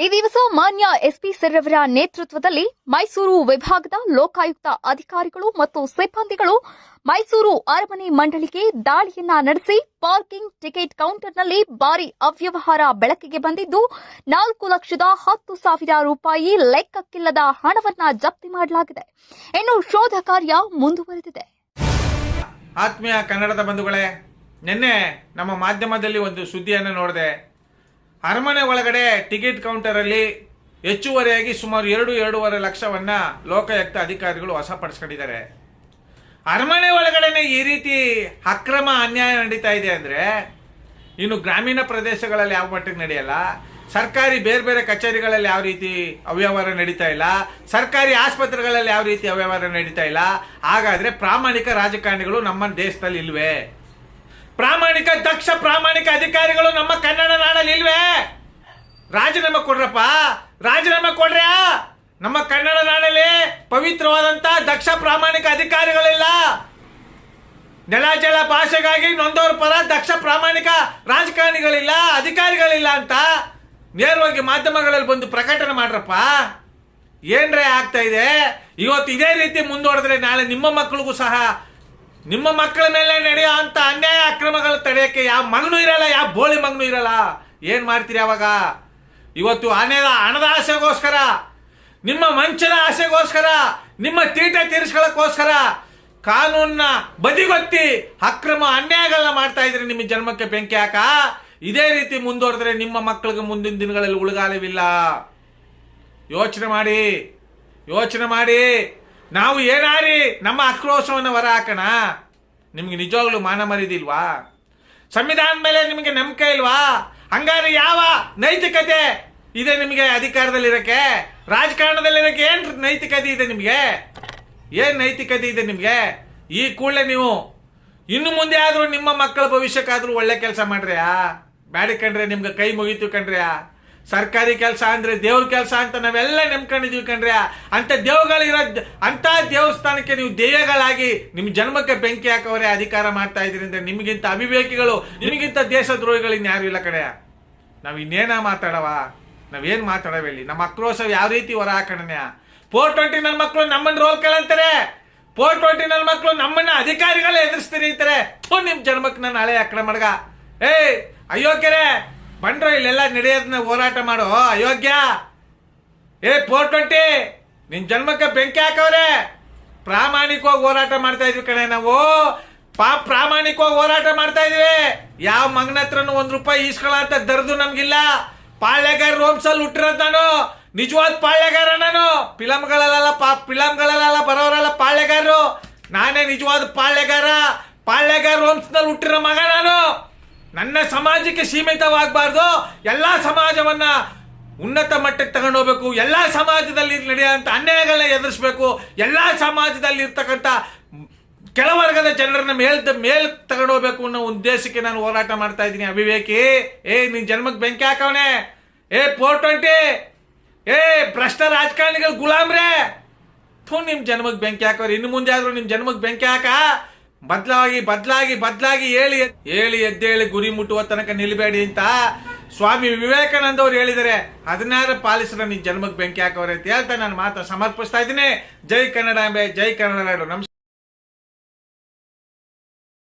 ಈ ದಿವಸ ಮಾನ್ಯ ಎಸ್ಪಿ ಸರ್ ಅವರ ನೇತೃತ್ವದಲ್ಲಿ ಮೈಸೂರು ವಿಭಾಗದ ಲೋಕಾಯುಕ್ತ ಅಧಿಕಾರಿಗಳು ಮತ್ತು ಸಿಬ್ಬಂದಿಗಳು ಮೈಸೂರು ಅರಮನೆ ಮಂಡಳಿಗೆ ದಾಳಿಯನ್ನ ನಡೆಸಿ ಪಾರ್ಕಿಂಗ್ ಟಿಕೆಟ್ ಕೌಂಟರ್ನಲ್ಲಿ ಭಾರಿ ಅವ್ಯವಹಾರ ಬೆಳಕಿಗೆ ಬಂದಿದ್ದು, ನಾಲ್ಕು ಲಕ್ಷದ ಹತ್ತು ಸಾವಿರ ರೂಪಾಯಿ ಲೆಕ್ಕಕ್ಕಿಲ್ಲದ ಹಣವನ್ನ ಜಪ್ತಿ ಮಾಡಲಾಗಿದೆ. ಇನ್ನು ಶೋಧ ಕಾರ್ಯ ಮುಂದುವರೆದಿದೆ. ಆತ್ಮೀಯ ಕನ್ನಡದ ಬಂಧುಗಳೇ, ನಿನ್ನೆ ನಮ್ಮ ಮಾಧ್ಯಮದಲ್ಲಿ ಒಂದು ಸುದ್ದಿಯನ್ನು ನೋಡಿದೆ. ಅರಮನೆ ಒಳಗಡೆ ಟಿಕೆಟ್ ಕೌಂಟರಲ್ಲಿ ಹೆಚ್ಚುವರಿಯಾಗಿ ಸುಮಾರು ಎರಡು, ಎರಡೂವರೆ ಲಕ್ಷವನ್ನ ಲೋಕಾಯುಕ್ತ ಅಧಿಕಾರಿಗಳು ವಶಪಡಿಸ್ಕೊಂಡಿದ್ದಾರೆ. ಅರಮನೆ ಒಳಗಡೆನೆ ಈ ರೀತಿ ಅಕ್ರಮ ಅನ್ಯಾಯ ನಡೀತಾ ಇದೆ ಅಂದರೆ ಇನ್ನು ಗ್ರಾಮೀಣ ಪ್ರದೇಶಗಳಲ್ಲಿ ಯಾವ ಮಟ್ಟಿಗೆ ನಡೆಯಲ್ಲ? ಸರ್ಕಾರಿ ಬೇರೆ ಬೇರೆ ಕಚೇರಿಗಳಲ್ಲಿ ಯಾವ ರೀತಿ ಅವ್ಯವಹಾರ ನಡೀತಾ ಇಲ್ಲ? ಸರ್ಕಾರಿ ಆಸ್ಪತ್ರೆಗಳಲ್ಲಿ ಯಾವ ರೀತಿ ಅವ್ಯವಹಾರ ನಡೀತಾ ಇಲ್ಲ? ಹಾಗಾದ್ರೆ ಪ್ರಾಮಾಣಿಕ ರಾಜಕಾರಣಿಗಳು ನಮ್ಮ ದೇಶದಲ್ಲಿ ಇಲ್ವೇ? ಪ್ರಾಮಾಣಿಕ, ದಕ್ಷ ಪ್ರಾಮಾಣಿಕ ಅಧಿಕಾರಿಗಳು ನಮ್ಮ ಕನ್ನಡ ರಾಜೀನಾಮೆ ಕೊಡ್ರಪ್ಪ. ರಾಜೀನಾಮೆ ಕೊಡ್ರ್ಯಾ? ನಮ್ಮ ಕನ್ನಡ ನಾಡಲ್ಲಿ ಪವಿತ್ರವಾದಂತ ದಕ್ಷ ಪ್ರಾಮಾಣಿಕ ಅಧಿಕಾರಿಗಳಿಲ್ಲ. ನೆಲ, ಜಲ ಭಾಷೆಗಾಗಿ ನೊಂದವರ ಪರ ದಕ್ಷ ಪ್ರಾಮಾಣಿಕ ರಾಜಕಾರಣಿಗಳಿಲ್ಲ, ಅಧಿಕಾರಿಗಳಿಲ್ಲ ಅಂತ ನೇರವಾಗಿ ಮಾಧ್ಯಮಗಳಲ್ಲಿ ಬಂದು ಪ್ರಕಟಣೆ ಮಾಡ್ರಪ್ಪ. ಏನ್ರೇ ಆಗ್ತಾ ಇದೆ? ಇವತ್ತು ಇದೇ ರೀತಿ ಮುಂದುವರೆದ್ರೆ ನಾಳೆ ನಿಮ್ಮ ಮಕ್ಕಳಿಗೂ ಸಹ ನಿಮ್ಮ ಮಕ್ಕಳ ಮೇಲೆ ನಡೆಯೋ ಅಂತ ಅನ್ಯಾಯ ಅಕ್ರಮಗಳು ತಡೆಯಕ್ಕೆ ಯಾವ ಮಗನೂ ಇರಲ್ಲ, ಯಾವ ಬೋಳಿ ಮಗನೂ ಇರಲ್ಲ. ಏನ್ ಮಾಡ್ತೀರಿ ಅವಾಗ? ಇವತ್ತು ಹಣದ ಹಣದ ಆಸೆಗೋಸ್ಕರ, ನಿಮ್ಮ ಮಂಚದ ಆಸೆಗೋಸ್ಕರ, ನಿಮ್ಮ ತೀಟ ತೀರಿಸ್ಕೊಳ್ಳೋಕ್ಕೋಸ್ಕರ ಕಾನೂನ್ನ ಬದಿಗೊತ್ತಿ ಅಕ್ರಮ ಅನ್ಯಾಯಗಳನ್ನ ಮಾಡ್ತಾ ಇದ್ರೆ ನಿಮ್ಮ ಜನ್ಮಕ್ಕೆ ಬೆಂಕಿ ಹಾಕ. ಇದೇ ರೀತಿ ಮುಂದುವರೆದ್ರೆ ನಿಮ್ಮ ಮಕ್ಕಳಿಗೆ ಮುಂದಿನ ದಿನಗಳಲ್ಲಿ ಉಳುಗಾಲವಿಲ್ಲ. ಯೋಚನೆ ಮಾಡಿ ಯೋಚನೆ ಮಾಡಿ. ನಾವು ಏನಾರಿ ನಮ್ಮ ಆಕ್ರೋಶವನ್ನು ಹೊರ ಹಾಕೋಣ? ನಿಮ್ಗೆ ನಿಜವಾಗ್ಲೂ ಮಾನ ಮರಿದಿಲ್ವಾ ಸಂವಿಧಾನದ ಮೇಲೆ ನಿಮಗೆ ನಂಬಿಕೆ ಇಲ್ವಾ? ಹಂಗಾರೆ ಯಾವ ನೈತಿಕತೆ ಇದೆ ನಿಮಗೆ ಅಧಿಕಾರದಲ್ಲಿರಕ್ಕೆ ರಾಜಕಾರಣದಲ್ಲಿರಕ್ಕೆ ಏನ್ ನೈತಿಕತೆ ಇದೆ ನಿಮಗೆ? ಏನ್ ನೈತಿಕತೆ ಇದೆ ನಿಮಗೆ? ಈ ಕೂಡಲೇ ನೀವು ಇನ್ನು ಮುಂದೆ ಆದ್ರೂ ನಿಮ್ಮ ಮಕ್ಕಳ ಭವಿಷ್ಯಕ್ಕಾದ್ರೂ ಒಳ್ಳೆ ಕೆಲಸ ಮಾಡ್ರ್ಯಾ? ಬ್ಯಾಡಿ ಕಂಡ್ರೆ ನಿಮ್ಗೆ ಕೈ ಮುಗಿತು ಕಂಡ್ರ್ಯಾ ಸರ್ಕಾರಿ ಕೆಲಸ ಅಂದ್ರೆ ದೇವ್ರ ಕೆಲಸ ಅಂತ ನಾವೆಲ್ಲ ನೆಮ್ಕೊಂಡಿದೀವಿ ಕಣ್ರ್ಯಾ? ಅಂತ ದೇವ್ಗಳಿರೋ ಅಂತ ದೇವಸ್ಥಾನಕ್ಕೆ ನೀವು ದೇಯಗಳಾಗಿ ನಿಮ್ಮ ಜನ್ಮಕ್ಕೆ ಬೆಂಕಿ ಹಾಕೋರೆ ಅಧಿಕಾರ ಮಾಡ್ತಾ ಇದ್ರಿಂದ ನಿಮಗಿಂತ ಅವಿವೇಕಿಗಳು, ನಿಮಗಿಂತ ದೇಶದ್ರೋಹಿಗಳು ಇನ್ಯಾರು ಇಲ್ಲ ಕಡೆಯ ನಾವ್ ಇನ್ನೇನ ಮಾತಾಡವ? ನಾವೇನು ಇಲ್ಲಿ ನಮ್ಮ ಆಕ್ರೋಶ ಯಾವ ರೀತಿ ಹೊರ ಹಾಕೋಣ ಫೋರ್ ಟ್ವೆಂಟಿ ನನ್ನ ಮಕ್ಕಳು ನಮ್ಮನ್ನ ರೋಲ್ ಕೇಳಂತಾರೆ ಫೋರ್ ಟ್ವೆಂಟಿ ನನ್ನ ಮಕ್ಕಳು ನಮ್ಮನ್ನ ಅಧಿಕಾರಿಗಳು ಎದುರಿಸ್ತೀರಿ ಅಂತಾರೆ. ಓ ನಿಮ್ಮ ಜನ್ಮಕ್ಕೆ ನಾನು ಹಳೆ ಅಕ್ಕಡೆ ಮಡ್ಗ. ಏಯ್, ಅಯೋಗ್ಯರೇ, ಬಂಡ್ರ ಇಲ್ಲೆಲ್ಲ ನಡೆಯೋದನ್ನ ಹೋರಾಟ ಮಾಡೋ, ಅಯೋಗ್ಯ. ಏ ಫೋರ್ ಟ್ವೆಂಟಿ ನಿನ್ ಜನ್ಮಕ್ಕೆ ಬೆಂಕಿ ಹಾಕವ್ರೆ. ಪ್ರಾಮಾಣಿಕವಾಗಿ ಹೋರಾಟ ಮಾಡ್ತಾ ಇದ್ವಿ ಕಣೆ ನಾವು. ಪಾ ಪ್ರಾಮಾಣಿಕವಾಗಿ ಹೋರಾಟ ಮಾಡ್ತಾ ಇದೀವಿ. ಯಾವ ಮಗನ ಹತ್ರನು ಒಂದ್ ರೂಪಾಯಿ ಈಸ್ಕೊಳ ಅಂತ ದರ್ದು ನಮ್ಗಿಲ್ಲ. ಪಾಳ್ಯಗಾರ ರೋಮ್ಸಲ್ಲಿ ಹುಟ್ಟಿರೋದು ನಾನು. ನಿಜವಾದ ಪಾಳ್ಯಗಾರ ನಾನು. ಫಿಲಮ್ಗಳಲ್ಲ ಪಾ ಫಿಲಮ್ಗಳಲ್ಲ ಬರೋರಲ್ಲ ಪಾಳ್ಯಗಾರರು. ನಾನೇ ನಿಜವಾದ ಪಾಳ್ಯಗಾರ. ಪಾಳ್ಯಗಾರ ರೋಮ್ಸ್ನಲ್ಲಿ ಹುಟ್ಟಿರೋ ಮಗ ನಾನು. ನನ್ನ ಸಮಾಜಕ್ಕೆ ಸೀಮಿತವಾಗಬಾರ್ದು. ಎಲ್ಲ ಸಮಾಜವನ್ನ ಉನ್ನತ ಮಟ್ಟಕ್ಕೆ ತಗೊಂಡು ಹೋಗ್ಬೇಕು. ಎಲ್ಲ ಸಮಾಜದಲ್ಲಿ ನಡೆಯುವಂಥ ಅನ್ಯಾಯಗಳನ್ನ ಎದುರಿಸ್ಬೇಕು. ಎಲ್ಲ ಸಮಾಜದಲ್ಲಿ ಇರ್ತಕ್ಕಂಥ ಕೆಳವರ್ಗದ ಜನರನ್ನ ಮೇಲ್ ಮೇಲ್ ತಗೊಂಡು ಹೋಗ್ಬೇಕು ಅನ್ನೋ ಉದ್ದೇಶಕ್ಕೆ ನಾನು ಹೋರಾಟ ಮಾಡ್ತಾ ಇದ್ದೀನಿ. ಅವಿವೇಕಿ, ಏ, ನಿನ್ ಜನ್ಮಕ್ಕೆ ಬೆಂಕಿ ಹಾಕವನೆ. ಏ ಫೋರ್ ಟ್ವೆಂಟಿ ಏ, ಭ್ರಷ್ಟ ರಾಜಕಾರಣಿಗಳು ಗುಲಾಮ್ರೆ. ಥೂ, ನಿಮ್ ಜನ್ಮಕ್ಕೆ ಬೆಂಕಿ ಹಾಕೋರು ಇನ್ನು ಮುಂದೆ ಆದ್ರೂ ನಿಮ್ ಜನ್ಮಕ್ಕೆ ಬೆಂಕಿ ಹಾಕ. ಬದಲಾಗಿ ಬದಲಾಗಿ ಬದಲಾಗಿ ಹೇಳಿ ಹೇಳಿ ಎದ್ದೇಳಿ ಗುರಿ ಮುಟ್ಟುವ ತನಕ ನಿಲ್ಬೇಡಿ ಅಂತ ಸ್ವಾಮಿ ವಿವೇಕಾನಂದ ಅವ್ರು ಹೇಳಿದರೆ ಹದಿನಾರು ಪಾಲಿಸ್ರ ನಿನ್ ಜನ್ಮಕ್ಕೆ ಬೆಂಕಿ ಹಾಕೋರೆ ಅಂತ ಹೇಳ್ತಾ ನಾನು ಮಾತ್ರ ಸಮರ್ಪಿಸ್ತಾ ಇದ್ದೀನಿ. ಜೈ ಕನ್ನಡ ಅಂಬೆ ಜೈ ಕನ್ನಡ ನಾಡು.